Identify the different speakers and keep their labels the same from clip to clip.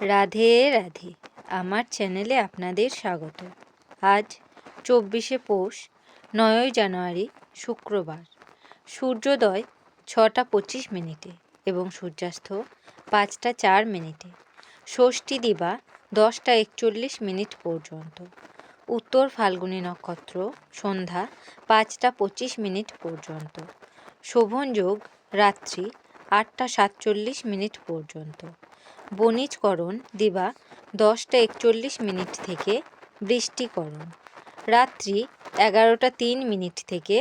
Speaker 1: রাধে রাধে। আমার চ্যানেলে আপনাদের স্বাগত। আজ চব্বিশে পৌষ, নয়ই জানুয়ারি, শুক্রবার। সূর্যোদয় ছটা পঁচিশ মিনিটে এবং সূর্যাস্ত পাঁচটা চার মিনিটে। ষষ্ঠী দিবা দশটা একচল্লিশ মিনিট পর্যন্ত। উত্তর ফাল্গুনী নক্ষত্র সন্ধ্যা পাঁচটা পঁচিশ মিনিট পর্যন্ত। শোভন যোগ রাত্রি আটটা সাতচল্লিশ মিনিট পর্যন্ত। বণিজকরণ দিবা দশটা একচল্লিশ মিনিট থেকে বৃষ্টিকরণ। রাত্রি এগারোটা তিন মিনিট থেকে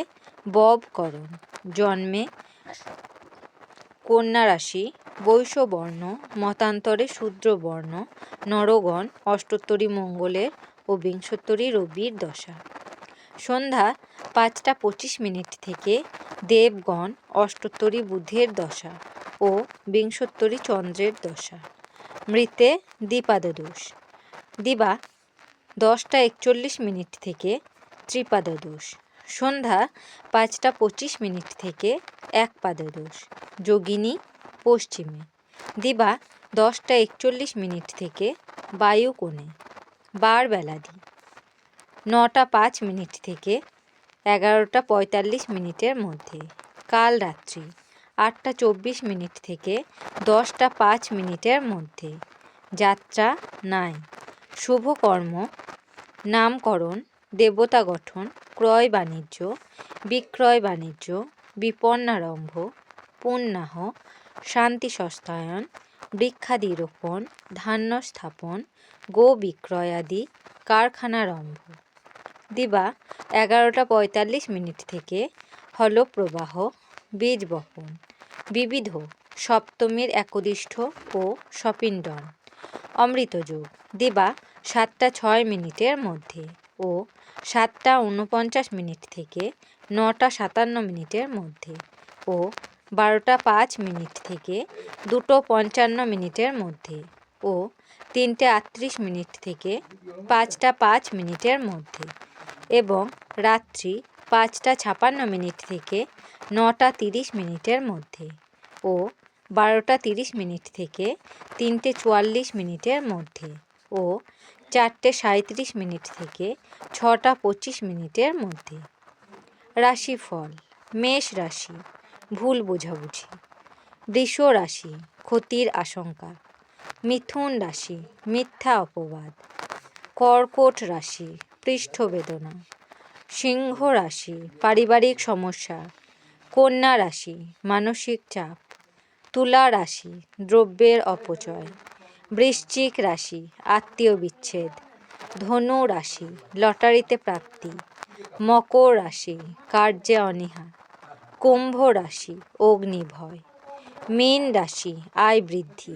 Speaker 1: ববকরণ। জন্মে কন্যা রাশি বৈশ্যবর্ণ মতান্তরে শূদ্রবর্ণ, নরগণ, অষ্টোত্তরী মঙ্গলের ও বিংশোত্তরী রবির দশা। সন্ধ্যা পাঁচটা পঁচিশ মিনিট থেকে দেবগণ, অষ্টোত্তরী বুধের দশা ও বিংশোত্তরী চন্দ্রের দশা। মৃতে দ্বিপাদদোষ। দিবা, দশটা একচল্লিশ মিনিট থেকে ত্রিপাদদোষ। সন্ধ্যা, পাঁচটা পঁচিশ মিনিট থেকে এক পাদদোষ যোগিনী, পশ্চিমে। দিবা, দশটা একচল্লিশ মিনিট থেকে বায়ু কোণে বার বেলাদি নটা পাঁচ মিনিট থেকে এগারোটা পঁয়তাল্লিশ মিনিটের মধ্যে। কাল রাত্রি। আটটা চব্বিশ মিনিট থেকে দশটা পাঁচ মিনিটের মধ্যে। যাত্রা নাই। শুভকর্ম, নামকরণ, দেবতা গঠন, ক্রয় বাণিজ্য, বিক্রয় বাণিজ্য, বিপন্নারম্ভ, পুণ্যাহ, শান্তি সস্তায়ন, বৃক্ষাদিরোপণ, ধান্য স্থাপন, গো বিক্রয়াদি কারখানারম্ভ। দিবা এগারোটা পঁয়তাল্লিশ মিনিট থেকে হলপ্রবাহ, বীজ বপন। বিবিধ, সপ্তমীর একদিষ্ঠ ও সপিণ্ডন অমৃতযোগ দিবা সাতটা ছয় মিনিটের মধ্যে ও সাতটা উনপঞ্চাশ মিনিট থেকে নটা সাতান্ন মিনিটের মধ্যে ও বারোটা পাঁচ মিনিট থেকে দুটো পঞ্চান্ন মিনিটের মধ্যে ও তিনটে আটত্রিশ মিনিট থেকে পাঁচটা পাঁচ মিনিটের মধ্যে এবং রাত্রি পাঁচটা ছাপান্ন মিনিট থেকে নটা তিরিশ মিনিটের মধ্যে ও বারোটা তিরিশ মিনিট থেকে তিনটে চুয়াল্লিশ মিনিটের মধ্যে ও চারটে সাঁত্রিশ মিনিট থেকে ছটা পঁচিশ মিনিটের মধ্যে। রাশিফল, মেষ রাশি, ভুল বোঝাবুঝি। বৃষ রাশি, ক্ষতির আশঙ্কা। মিথুন রাশি, মিথ্যা অপবাদ। কর্কট রাশি, পৃষ্ঠবেদনা। সিংহ রাশি, পারিবারিক সমস্যা। কন্যা রাশি, মানসিক চাপ, তুলা রাশি, দ্রব্যের অপচয়, বৃশ্চিক রাশি, আত্মীয় বিচ্ছেদ, ধনু রাশি, লটারিতে প্রাপ্তি, মকর রাশি, কার্যে অনীহা, কুম্ভ রাশি, অগ্নিভয়, মীন রাশি, আয় বৃদ্ধি